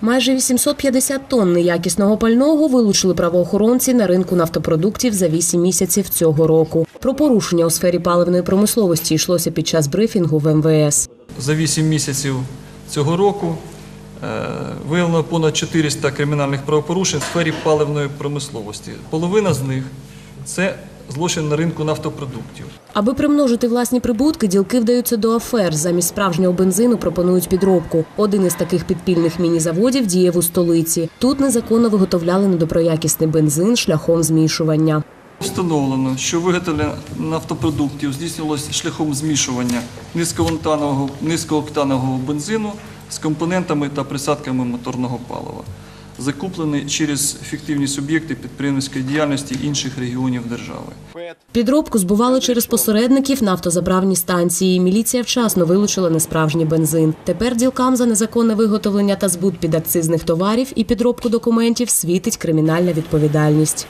Майже 850 тонн неякісного пального вилучили правоохоронці на ринку нафтопродуктів за 8 місяців цього року. Про порушення у сфері паливної промисловості йшлося під час брифінгу в МВС. За 8 місяців цього року е, виявлено понад 400 кримінальних правопорушень в сфері паливної промисловості. Половина з них це злочин на ринку нафтопродуктів. Аби примножити власні прибутки, ділки вдаються до афер. Замість справжнього бензину пропонують підробку. Один із таких підпільних міні-заводів діяв у столиці. Тут незаконно виготовляли недоброякісний бензин шляхом змішування. Встановлено, що виготовлення нафтопродуктів здійснювалося шляхом змішування низькооктанового, низькооктанового бензину з компонентами та присадками моторного палива, закуплений через фіктивні суб'єкти підприємницької діяльності інших регіонів держави. Підробку збували через посередників нафтозаправні станції. Міліція вчасно вилучила несправжній бензин. Тепер ділкам за незаконне виготовлення та збут підакцизних товарів і підробку документів світить кримінальна відповідальність.